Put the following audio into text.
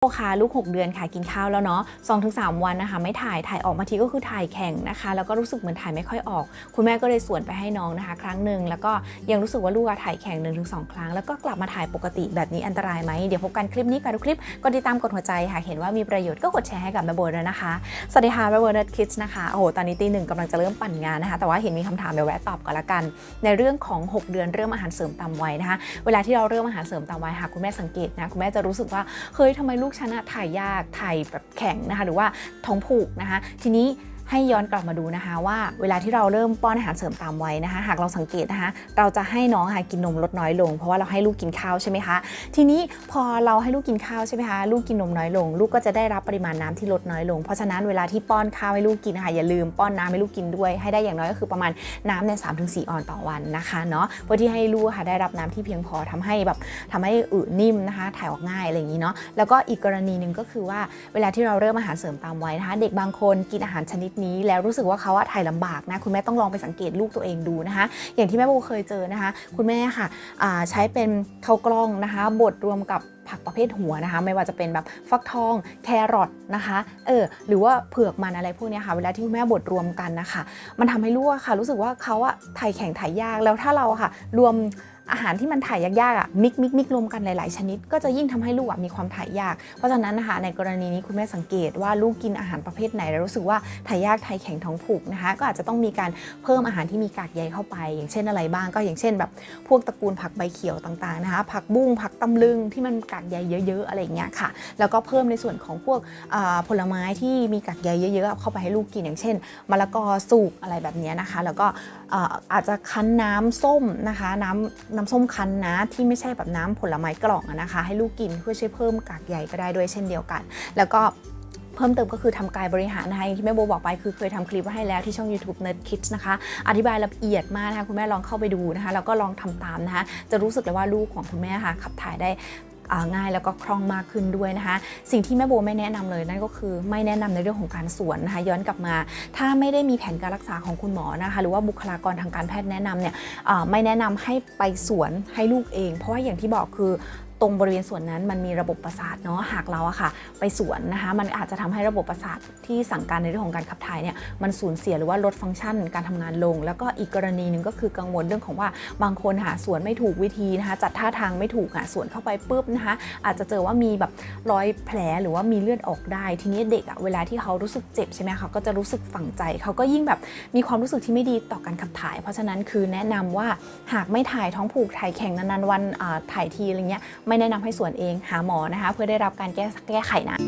โอค่ะลูก 6 เดือนค่ะกินข้าวแล้วเนาะ2-3วันนะคะไม่ถ่ายถ่ายออกมาทีก็คือถ่ายแข่งนะคะ แล้วก็รู้สึกเหมือนถ่ายไม่ค่อยออก คุณแม่ก็เลยสวนไปให้น้องนะคะ ครั้งหนึ่งแล้วก็ยังรู้สึกว่าลูกอะถ่ายแข่ง1-2ครั้ง แล้วก็กลับมาถ่ายปกติแบบนี้อันตรายไหมเดี๋ยวพบกันคลิปนี้กับทุกคลิปกดติดตามกดหัวใจค่ะเห็นว่ามีประโยชน์ก็กดแชร์ให้กับแม่โบด้วยนะคะสวัสดีค่ะแม่โบนิร์ดคิดนะคะโอ้โหตอนนี้ตีหนึ่งกำลังจะเริ่มปั่นงานนะคะ แต่ว่าเห็นมีคำถามเดี๋ยวแวะตอบก่อนละกัน ในเรื่องของ 6 เดือนเริ่มอาหารเสริมตามวัยนะคะ เวลาที่เราเริ่มอาหารเสริมตามวัยหากคุณแม่สังเกตนะคุณแม่จะรู้สึกว่าเฮ้ยทำไมลูกฉันอะถ่ายยากถ่ายแบบแข็งนะคะ หรือว่าท้องผูกนะคะ ทีนี้ ให้ย้อนกลับมาดูนะคะว่าเวลาที่เราเริ่มป้อนอาหารเสริมตามวัยนะคะ หากเราสังเกตนะคะ เราจะให้น้องค่ะกินนมลดน้อยลง เพราะว่าเราให้ลูกกินข้าวใช่ไหมคะ ทีนี้พอเราให้ลูกกินข้าวใช่ไหมคะลูกกินนมน้อยลง ลูกก็จะได้รับปริมาณน้ำที่ลดน้อยลง เพราะฉะนั้นเวลาที่ป้อนข้าวให้ลูกกินนะคะอย่าลืมป้อนน้ำให้ลูกกินด้วย ให้ได้อย่างน้อยก็คือประมาณน้ำเนี่ยสามถึงสี่ออนต่อวันนะคะเนาะเพื่อที่ให้ลูกค่ะได้รับน้ำที่เพียงพอทำให้แบบทำให้อึนิ่มนะคะ ถ่ายออกง่ายอะไรอย่างนี้เนาะแล้วก็อีกกรณีหนึ่งก็คือว่าเวลาที่เราเริ่มอาหารเสริมตามวัยนะคะ เด็กบางคนกินอาหารชนิดนี้แล้วรู้สึกว่าเขาอะถ่ายลำบากนะคุณแม่ต้องลองไปสังเกตลูกตัวเองดูนะคะ อย่างที่แม่โบเคยเจอนะคะ คุณแม่ค่ะใช้เป็นข้าวกล้องนะคะบดรวมกับผักประเภทหัวนะคะ ไม่ว่าจะเป็นแบบฟักทองแครอทนะคะเออหรือว่าเผือกมันอะไรพวกนี้ค่ะ เวลาที่คุณแม่บดรวมกันนะคะมันทำให้ลูกอะค่ะ รู้สึกว่าเขาอะถ่ายแข็งถ่ายยากแล้วถ้าเราค่ะ รวม อาหารที่มันถ่ายยากๆอะมิกมิกมิกรวมกันหลายๆ ชนิด ก็จะยิ่งทำให้ลูกอะมีความถ่ายยาก เพราะฉะนั้นนะคะในกรณีนี้คุณแม่สังเกตว่าลูกกินอาหารประเภทไหน แล้วรู้สึกว่าถ่ายยากถ่ายแข็งท้องผูกนะคะ ก็อาจจะต้องมีการเพิ่มอาหารที่มีกากใยเข้าไป อย่างเช่นอะไรบ้าง ก็อย่างเช่นแบบพวกตระกูลผักใบเขียวต่างๆนะคะผักบุ้งผักตำลึงที่มันกากใยเยอะๆอะไรอย่างเงี้ยค่ะ แล้วก็เพิ่มในส่วนของพวกผลไม้ที่มีกากใยเยอะๆเข้าไปให้ลูกกินอย่างเช่นมะละกอสุกอะไรแบบเนี้ยนะคะ แล้วก็เอ่ออาจจะคั้นน้ำส้มนะคะน้ำน้ำส้มคั้นนะ ที่ไม่ใช่แบบน้ำผลไม้กล่องอะนะคะ ให้ลูกกินเพื่อช่วยเพิ่มกากใยก็ได้ด้วยเช่นเดียวกัน แล้วก็เพิ่มเติมก็คือทำกายบริหารนะคะอย่างที่แม่โบบอกไปคือเคยทำคลิปไว้ให้แล้วที่ช่อง YouTube Nerd Kids นะคะ อธิบายละเอียดมากนะคะคุณแม่ลองเข้าไปดูนะคะแล้วก็ลองทำตามนะคะจะรู้สึกเลยว่าลูกของคุณแม่ค่ะขับถ่ายได้ ง่ายแล้วก็คล่องมากขึ้นด้วยนะคะ สิ่งที่แม่โบไม่แนะนำเลยนั่นก็คือไม่แนะนำในเรื่องของการสวนนะคะย้อนกลับมา ถ้าไม่ได้มีแผนการรักษาของคุณหมอนะคะหรือว่าบุคลากรทางการแพทย์แนะนำเนี่ยไม่แนะนำให้ไปสวนให้ลูกเอง เพราะว่าอย่างที่บอกคือ ตรงบริเวณส่วนนั้นมันมีระบบประสาทเนาะหากเราอะค่ะ ไปสวนนะคะมันอาจจะทำให้ระบบประสาทที่สั่งการในเรื่องของการขับถ่ายเนี่ยมันสูญเสียหรือว่าลดฟังก์ชันการทำงานลง แล้วก็อีกกรณีหนึ่งก็คือกังวลเรื่องของว่าบางคนหาสวนไม่ถูกวิธีนะคะจัดท่าทางไม่ถูกหาสวนเข้าไปปุ๊บนะคะอาจจะเจอว่ามีแบบรอยแผลหรือว่ามีเลือดออกได้ ทีนี้เด็กอะเวลาที่เขารู้สึกเจ็บใช่ไหมเขาก็จะรู้สึกฝังใจ เขาก็ยิ่งแบบมีความรู้สึกที่ไม่ดีต่อการขับถ่าย เพราะฉะนั้นคือแนะนำว่าหากไม่ถ่ายท้องผูกถ่ายแข่งนานๆวันถ่ายทีอะไรเงี้ยไม่แนะนำให้สวนเองหาหมอนะคะ เพื่อได้รับการแก้แก้ไขนะ